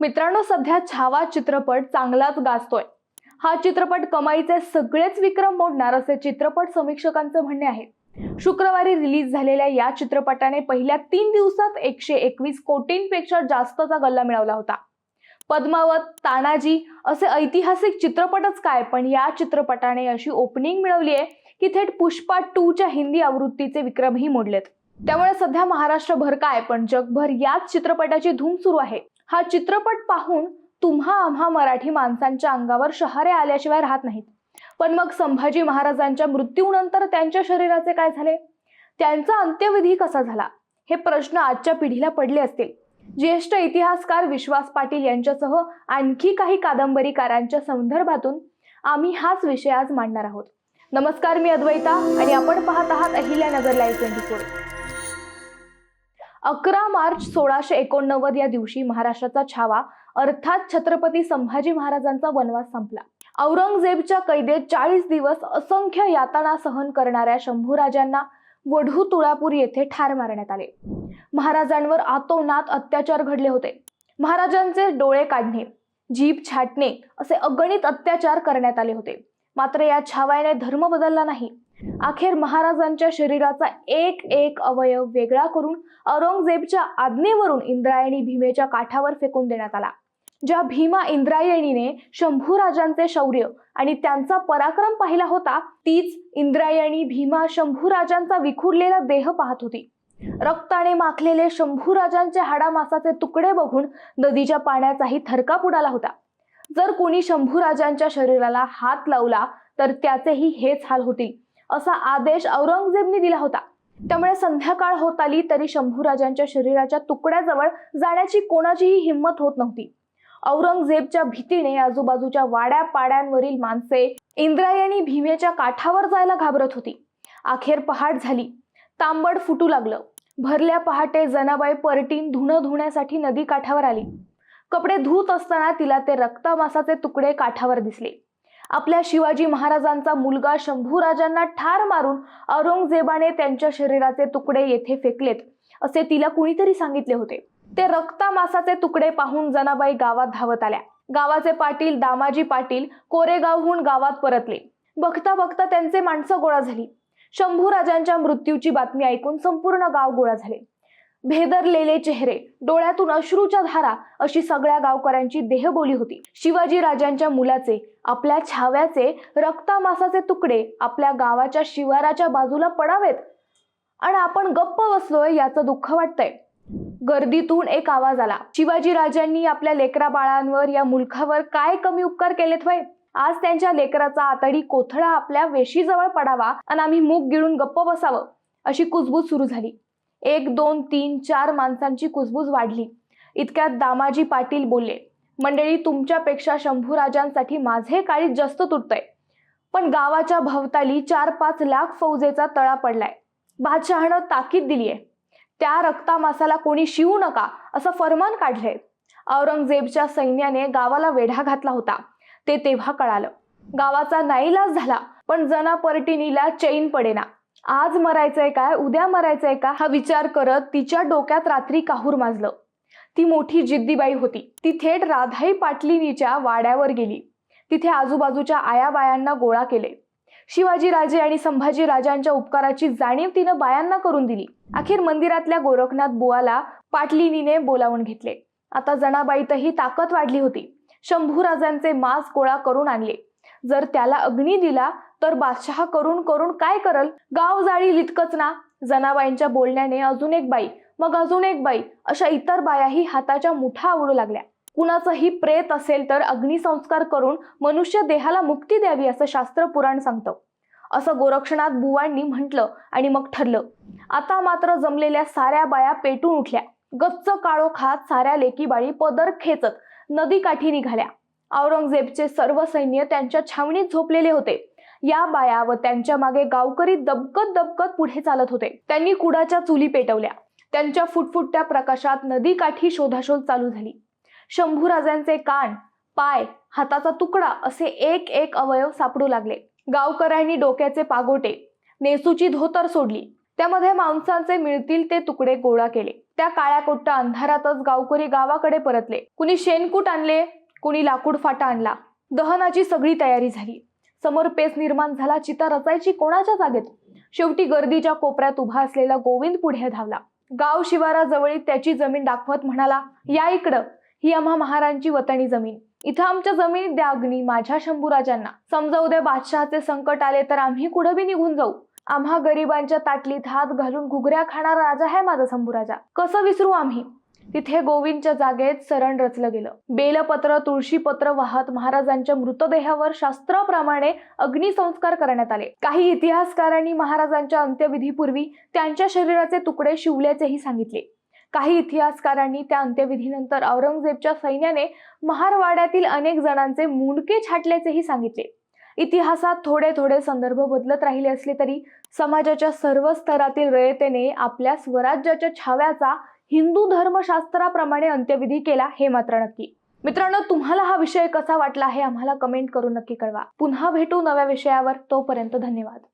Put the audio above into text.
मित्रांनो सध्या छावा चित्रपट चांगलाच गाजतोय. हा चित्रपट कमाईचे सगळेच विक्रम मोडणार असे चित्रपट समीक्षकांचं म्हणणे आहे. शुक्रवारी रिलीज झालेल्या या चित्रपटाने पहिल्या तीन दिवसात एकशे एकवीस कोटींपेक्षा जास्तचा गल्ला मिळवला होता. पद्मावत तानाजी असे ऐतिहासिक चित्रपटच काय पण या चित्रपटाने अशी ओपनिंग मिळवली आहे की थेट पुष्पा टूच्या हिंदी आवृत्तीचे विक्रमही मोडलेत. त्यामुळे सध्या महाराष्ट्रभर काय पण जगभर याच चित्रपटाची धूम सुरू आहे. हा चित्रपट पाहून तुम्हा आम्हा मराठी माणसांच्या अंगावर शहारे आल्याशिवाय राहत नाहीत. पण मग संभाजी महाराजांच्या मृत्यूनंतर त्यांच्या शरीराचे काय झाले? त्यांचा अंत्यविधी कसा झाला? हे प्रश्न आजच्या पिढीला पडले असतील. ज्येष्ठ इतिहासकार विश्वास पाटील यांच्यासह आणखी काही कादंबरीकारांच्या संदर्भातून आम्ही हाच विषय आज मांडणार आहोत. नमस्कार मी अद्वैता आणि आपण पाहत आहात अहिल्यानगर लाईव्ह ट्वेंटी फोर अकरा मार्च सोळाशे एकोणनव्वद या दिवशी महाराष्ट्राचा छावा. अर्थात छत्रपती संभाजी महाराजांचा वनवास संपला. औरंगजेबच्या कैदेत चाळीस दिवस असंख्य यातना सहन करणाऱ्या शंभूराजांना वढू तुळापूर येथे ठार मारण्यात आले. महाराजांवर आतोनात अत्याचार घडले होते. महाराजांचे डोळे काढणे जीभ छाटणे असे अगणित अत्याचार करण्यात आले होते. मात्र या छावाने धर्म बदलला नाही. अखेर महाराजांच्या शरीराचा एक एक अवयव वेगळा करून औरंगजेबच्या आज्ञेवरून इंद्रायणी भीमेच्या काठावर फेकून देण्यात आला. ज्या भीमा इंद्रायणीने शंभूराजांचे शौर्य आणि त्यांचा पराक्रम पाहिला होता तीच इंद्रायणी भीमा शंभूराजांचा विखुरलेला देह पाहत होती. रक्ताने माखलेले शंभूराजांचे हाडामासाचे तुकडे बघून नदीच्या पाण्याचाही थरकाप उडाला होता. जर कोणी शंभूराजांच्या शरीराला हात लावला तर त्याचेही हेच हाल होतील. असा आदेश औरंगजेबने दिला होता. त्यामुळे संध्याकाळ होत आली तरी शंभूराजांच्या शरीराच्या तुकड्याजवळ जाण्याची कोणाचीही हिंमत होत नव्हती. औरंगजेबच्या भीतीने आजूबाजूच्या वाड्या पाड्यांवरील माणसे इंद्रायणी भीमेच्या काठावर जायला घाबरत होती. अखेर पहाट झाली. तांबड फुटू लागलं. भरल्या पहाटे जनाबाई परटीन धुणं धुण्यासाठी नदी काठावर आली. कपडे धुत असताना तिला ते रक्तमासाचे तुकडे काठावर दिसले. आपल्या शिवाजी महाराजांचा मुलगा शंभूराजांना ठार मारून औरंगजेबाने त्यांच्या शरीराचे तुकडे येथे फेकलेत असे तिला कुणीतरी सांगितले होते. ते रक्तामासाचे तुकडे पाहून जनाबाई गावात धावत आल्या. गावाचे पाटील दामाजी पाटील कोरेगावहून गावात परतले. बघता बघता त्यांचे माणसं गोळा झाली. शंभूराजांच्या मृत्यूची बातमी ऐकून संपूर्ण गाव गोळा झाले. भेदरलेले चेहरे डोळ्यातून अश्रूच्या धारा अशी सगळ्या गावकऱ्यांची देहबोली होती. शिवाजी राजांच्या मुलाचे आपल्या छाव्याचे रक्तामासाचे तुकडे आपल्या गावाच्या शिवाराच्या बाजूला पडावेत? आणि आपण गप्प बसलोय याचं दुःख वाटतंय. गर्दीतून एक आवाज आला. शिवाजी राजांनी आपल्या लेकरा बाळांवर या मुलखावर काय कमी उपकार केलेत वय आज त्यांच्या लेकराचा आतडी कोथळा आपल्या वेशीजवळ पडावा आणि आम्ही मूग गिळून गप्प बसावं अशी कुजबूज सुरू झाली. एक दोन तीन चार माणसांची कुजबूज वाढली. इतक्यात दामाजी पाटील बोलले मंडळी तुमच्यापेक्षा शंभूराजांसाठी माझे काळी जास्त तुटतंय. पण गावाच्या भवताली चार पाच लाख फौजेचा तळा पडलाय. बादशहानं ताकीद दिलीये. त्या रक्तामासाला कोणी शिवू नका असं फरमान काढलंय. औरंगजेबच्या सैन्याने गावाला वेढा घातला होता. ते तेव्हा कळालं. गावाचा नाईलाज झाला पण जना परटिनीला चैन पडेना. आज मरायचंय काय उद्या मरायचंय का हा विचार करत तिच्या डोक्यात रात्री काहूर माजलं. ती मोठी जिद्दीबाई होती. ती थेट राधाई पाटलिनीच्या वाड्यावर गेली. तिथे आजूबाजूच्या आयाबायांना गोळा केले. शिवाजीराजे आणि संभाजी राजांच्या उपकाराची जाणीव तिनं बायांना करून दिली. अखेर मंदिरातल्या गोरखनाथ बुवाला पाटलिनीने बोलावून घेतले. आता जणाबाईतही ताकद वाढली होती. शंभूराजांचे मांस गोळा करून आणले. जर त्याला अग्नी दिला तर बादशहा करून करून काय करल? गाव जाळी लितकच ना? जनाबाईंच्या बोलण्याने अजून एक बाई मग अजून एक बाई अशा इतर बायाही हाताच्या मुठा आवडू लागल्या. कुणाचंही प्रेत असेल तर अग्निसंस्कार करून मनुष्य देहाला मुक्ती द्यावी असं शास्त्र पुराण सांगतं. असं गोरक्षनाथ बुवांनी म्हटलं आणि मग ठरलं. आता मात्र जमलेल्या साऱ्या बाया पेटून उठल्या. गच्च काळो खात साऱ्या लेकीबाळी पदर खेचत नदी काठी निघाल्या. औरंगजेबचे सर्व सैन्य त्यांच्या छावणीत झोपलेले होते. या बाया व त्यांच्या मागे गावकरी दबकत दबकत पुढे चालत होते. त्यांनी कुडाच्या चुली पेटवल्या. त्यांच्या फुटफुटत्या प्रकाशात नदी काठी शोधाशोध चालू झाली. शंभूराजांचे कान पाय हाताचा तुकडा असे एक एक अवयव सापडू लागले. गावकऱ्यांनी डोक्याचे पागोटे नेसूची धोतर सोडली. त्यामध्ये मांसाचे मिळतील ते तुकडे गोळा केले. त्या काळ्या कोट्टा अंधारातच गावकरी गावाकडे परतले. कुणी शेणकूट आणले कुणी लाकूड फाटा आणला. दहनाची सगळी तयारी झाली. समोर पेच निर्माण झाला चिता रचायची कोणाच्या जागेत? शेवटी गर्दीच्या कोपऱ्यात उभा असलेला गोविंद पुढे धावला. गाव शिवाराजवळी त्याची जमीन दाखवत म्हणाला या इकडं. ही आम्हा महाराजांची वतणी जमीन. इथं आमच्या जमिनीत द्या अग्नी माझ्या शंभूराजांना. समजा उद्या बादशहाचे संकट आले तर आम्ही कुठं बी निघून जाऊ? आम्हा गरिबांच्या ताटलीत हात घालून घुगऱ्या खाणारा राजा आहे माझा शंभूराजा. कसं विसरू आम्ही? तिथे गोविंदच्या जागेत सरण रचलं गेलं. बेलपत्र तुळशीपत्र वाहत महाराजांच्या मृतदेहावर शास्त्राप्रमाणे अग्निसंस्कार करण्यात आले. काही इतिहासकारांनी महाराजांच्या अंत्यविधीपूर्वी त्यांच्या शरीराचे तुकडे शिवल्याचेही सांगितले. काही इतिहासकारांनी त्या अंत्यविधीनंतर औरंगजेबच्या सैन्याने महारवाड्यातील अनेक जणांचे मुंडके छाटल्याचेही सांगितले. इतिहासात थोडे थोडे संदर्भ बदलत राहिले असले तरी समाजाच्या सर्व स्तरातील रयतेने आपल्या स्वराज्याच्या छाव्याचा हिंदू धर्मशास्त्राप्रमाणे अंत्यविधी केला हे मात्र नक्की. मित्रांनो तुम्हाला हा विषय कसा वाटला हे आम्हाला कमेंट करून नक्की कळवा. पुन्हा भेटू नव्या विषयावर. तोपर्यंत धन्यवाद.